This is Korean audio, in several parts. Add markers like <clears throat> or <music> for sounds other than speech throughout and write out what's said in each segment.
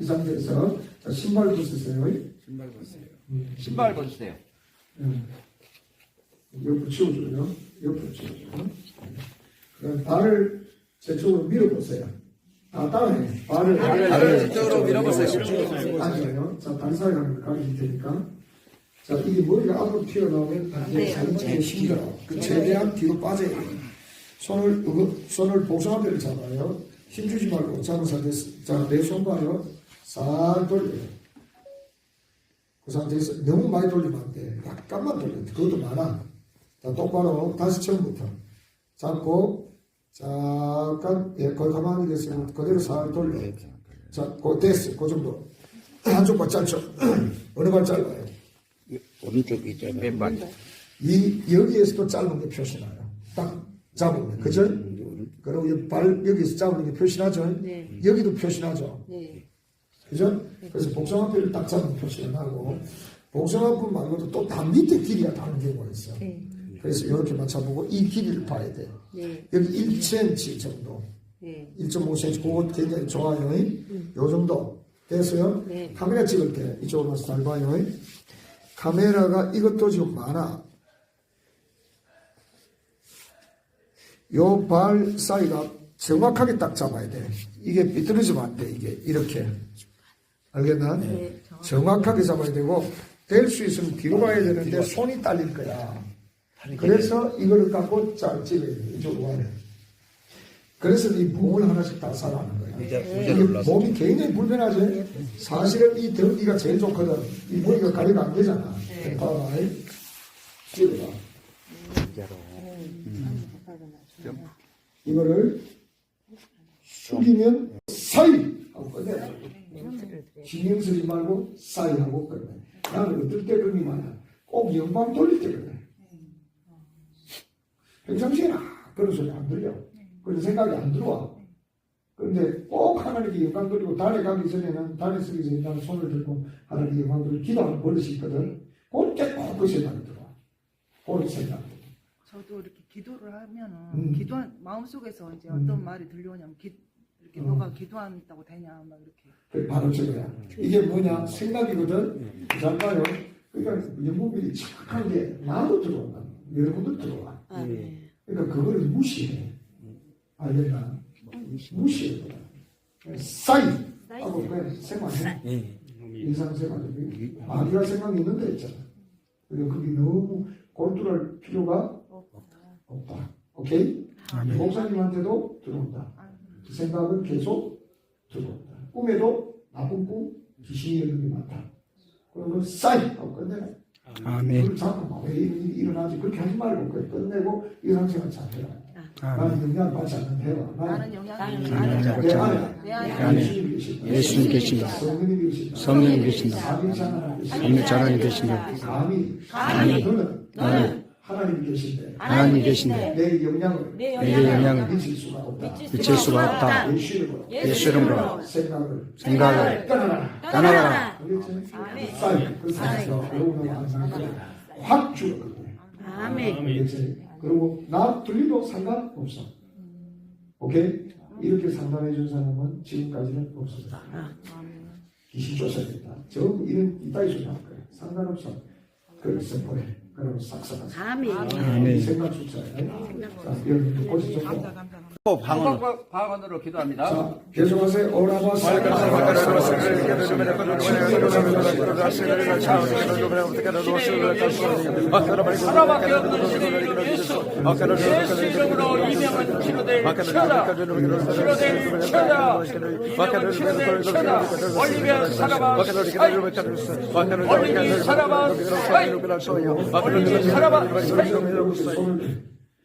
이 상태에서 자, 신발 벗으세요. 신발 벗어요. 신발 벗으세요. 음. 옆으로 치워줘요. 옆으로 치워줘요. 그럼 발을 제 쪽으로 밀어보세요. 다 따라해. 발을, 발을 저쪽으로 밀어보세요. 앉아요. 자, 다리 사이 가는 걸 가르칠 테니까. 자, 이게 머리가 앞으로 튀어나오면 이게 잘못되기 힘들어. 그 최대한 뒤로 빠져야 돼요. 손을, 손을 복숭아뼈를 잡아요. 힘주지 말고 상태에서, 자, 내 손 봐요. 살 돌려요. 그 상태에서 너무 많이 돌리면 안 돼. 약간만 돌려. 그것도 많아. 자, 똑바로 다시 처음부터 잡고, 잠깐, 예, 거기 가만히 계시면 그대로 살 돌려. 자, 그 됐어. 그 정도. 한쪽 발 짧죠? <clears throat> 어느 발 짧아요? 오른쪽이 있잖아요. 왼발. 이, 여기에서도 짧은 게 표시나요. 딱 잡으면. 그죠? 그리고 이 발, 여기서 게 표시나죠? 네. 여기도 표시나죠? 네. 그죠? 그래서 복숭아뼈를 딱 잡으면 표시가 나고, 복숭아뼈 말고도 또단 밑에 길이가 다른 경우가 있어. 네. 그래서 이렇게 맞춰보고 이 길이를 봐야 돼. 네. 여기 1cm 정도. 네. 1.5cm, 그거 굉장히 좋아요. 요 정도. 됐어요? 네. 카메라 찍을 때 이쪽으로 와서 잘 봐요. 카메라가 이것도 지금 많아. 요 발 사이가 정확하게 딱 잡아야 돼. 이게 삐뚤어지면 안 돼. 이게 이렇게. 알겠나? 네. 정확하게 잡아야 되고 될 수 있으면 뒤로 가야 되는데 손이 딸릴 거야. 그래서 이거를 갖고 돼. 이쪽으로 와야 돼. 그래서 이 몸을 하나씩 다 살아가는 거야. 이게 몸이 굉장히 불편하지? 사실은 이 덩기가 제일 좋거든. 이 머리가 가리가 안 되잖아. 봐봐. 찍어봐. 이거를 숙이면 사이 하고 끝내. 신경 쓰지 말고 사이 하고 끝내. 나는 어떨 때 그게 많아. 꼭 영광 돌릴 때 그래. 평상시에는 아, 그런 소리 안 들려. 그런 생각이 안 들어와. 그런데 꼭 하나님께 영광 돌리고 달에 가기 전에는 달에 쓰기 전에 나는 손을 들고 하나님께 영광 돌리고 기도하는 버릇이 있거든. 그때 꼭 그 생각이 들어와. 그런 생각. 저도 이렇게 기도를 하면은 음. 기도한 마음속에서 이제 음. 어떤 말이 들려오냐면 기, 이렇게 음. 뭐가 기도한다고 되냐 막 이렇게 그 바로 저거야. 이게 뭐냐? 생각이거든. 잘 봐요. 그러니까 영국이 착한 게 나도 들어온다. 여러분도 들어와. 아, 네. 그러니까 그거를 무시해. 알겠나? 무시해. 싸이! 하고 그냥 생각해. 일상생활. 마귀가 생각이 있는 데 있잖아. 그리고 그게 너무 골똘할 필요가 없다. 오케이? 목사님한테도 들어온다. 그 생각은 계속 들어온다. 꿈에도 나쁜 꿈, 귀신이 있는 게 많다. 그러면 싸이! 하고 끝내라. 아멘. 그걸 자꾸 막왜 이런 일이 일어나지? 그렇게 하지 말고 끝내고 일상생활 잘 해라. 아멘. 나는 영향 받지 않는 해라. 나는 영향을 나는 나는 내 안에 내 안에 예수님이 계신다. 예수님 계신다. 성령님 계신다. 삼위 하나님 계신다. 감히 감히 너는 너는 하나님이 계신데 하나님 계신다. 내 영향을 내 영향을 미칠 수가 없다. 미칠 수가 없다. 예수 이름으로 예수 이름으로 생각을 생각을 떠나라. 떠나라. 아멘. 싸이. 그 상에서 여러분은 항상 그래. 확 죽었거든. 아멘. 그리고 나 들리도 상관없어. 오케이? 이렇게 상담해 준 사람은 지금까지는 없었다. 귀신 쫓아야겠다. 전부 이런 이따위 소리 할 거야. 상관없어. 그래서 보내. 그러면 싹싹하자. 아멘. 아멘. 생각 쫓아야 돼. 자, 여러분들 꼬지 좀. 방언, 방언으로 기도합니다. 자, 계속하세요. 오라바스. 하나밖에 없는 신의 이름 예수. 예수 이름으로 이명은 치료될 치료다. 치료될 치료다. 이명은 치료될 치료다. 올리면 살아봐. 올리기 살아봐. 올리기 살아봐.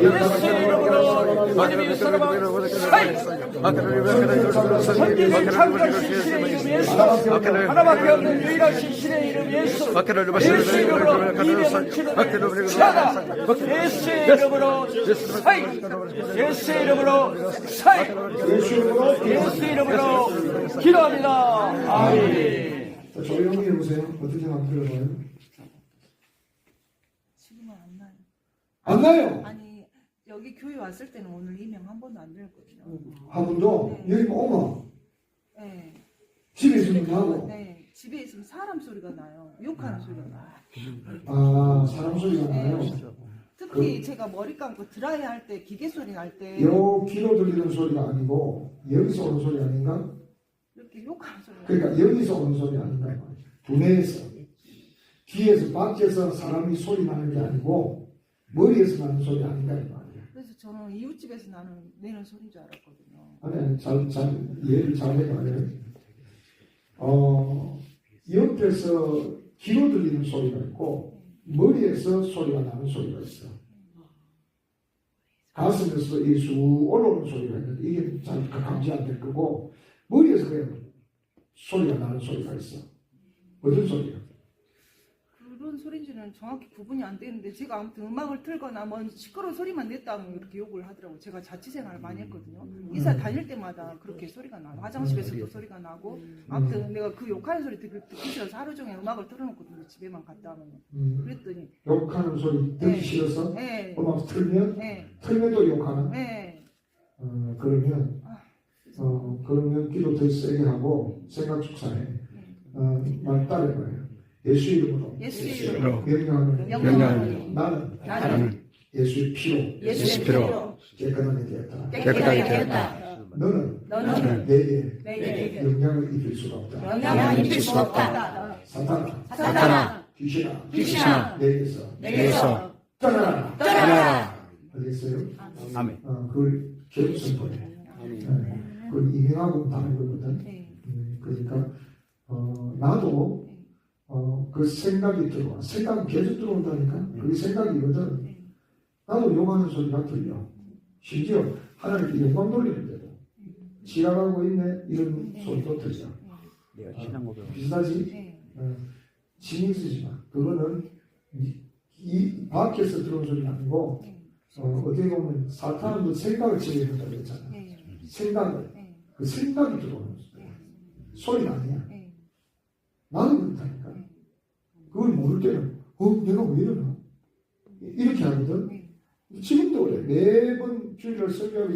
예수 이름. 예수 이름으로 올리기 살아봐. 사이. 선지를 창조하신 신의 이름 예수 하나밖에 없는 유일하신 신의 이름 예수 예수 이름으로 이명은 치료될 치하다 예수의 이름으로 사이 예수의 이름으로 사이 예수 이름으로 기도합니다 아멘 자, 조용히 해보세요. 어떻게 한번 들어봐요. 지금은 안 나요. 안 나요? 여기 교회 왔을 때는 오늘 이명 한 번도 안 들었거든요. 한 번도 네. 여기 오면 네. 집에 있으면 나고 네. 집에 있으면 사람 소리가 나요. 욕하는 소리가 나요. 아 사람 소리가 나요. 특히 제가 머리 감고 드라이 할 때 기계 소리 날 때 요 귀로 들리는 소리가 아니고 여기서 오는 소리 아닌가? 이렇게 욕하는 소리가 나요. 그러니까 여기서 오는 소리 아닌가. 두뇌에서 귀에서 밖에서 사람이 소리 나는 게 아니고 머리에서 나는 소리 아닌가 이. 저는 이웃집에서 나는 내는 소리인 줄 알았거든요. 아니 잘, 잘 이해를 잘 해봐요. 어 옆에서 귀로 들리는 소리가 있고 머리에서 소리가 나는 소리가 있어. 가슴에서 이쑥 올라오는 소리가 있는데 이게 잘 감지 안 될 거고 머리에서 그냥 소리가 나는 소리가 있어. 어떤 소리야? 그런 소리인지는 정확히 구분이 안 되는데 제가 아무튼 음악을 틀거나 뭐 시끄러운 소리만 냈다면 이렇게 욕을 하더라고요. 제가 자취생활을 많이 했거든요. 이사 다닐 때마다 그렇게 소리가 나고 화장실에서도 소리가 나고 아무튼 내가 그 욕하는 소리 듣기, 듣기 싫어서 하루 종일 음악을 틀어놓거든요. 집에만 갔다 오면 음, 그랬더니 욕하는 소리 듣기 네. 싫어서 네, 음악 틀면 네, 틀면 또 욕하나? 네. 어, 그러면 어, 그러면 기도 더 세게 하고 생각 축사해. 어, 말 따라해봐요. 예수 이름으로 예수 이름으로 명령하는 명령하노니 나는 나는 예수의 피로 예수의 피로 깨끗하게 되었다. 깨끗하게 되었다. 너는 너는 내게 내게 영향을 입힐 수가 없다. 영향을 입힐 수 없다. 사탄아, 사탄아, 귀신아, 귀신아, 내게서 내게서 떠나라. 떠나라. 알겠어요? 아멘. 어, 그걸 계속 선포해. 네. 그걸 임명하고 다는 거거든. 네, 음, 그러니까 어, 나도 어, 그 생각이 들어와. 생각은 계속 들어온다니까. 그게 생각이거든. 네. 나도 욕하는 소리가 들려. 심지어 하나님께 영광 돌리는데도 지나가고 있네 이런 소리도 들려. 고백. 비슷하지? 네, 어, 신경 쓰지 마. 그거는 이, 이 밖에서 들어온 소리가 아니고 어, 어떻게 보면 사탄은 그 생각을 지어야 된다고 했잖아. 네, 생각을. 네, 그 생각이 들어오는 소리. 소리가 아니야. 네. 나도 그렇다니까. 그걸 모를 때는, 어, 내가 왜 이러나? 이렇게 하거든. 네. 지금도 그래. 매번 주일날 설교하기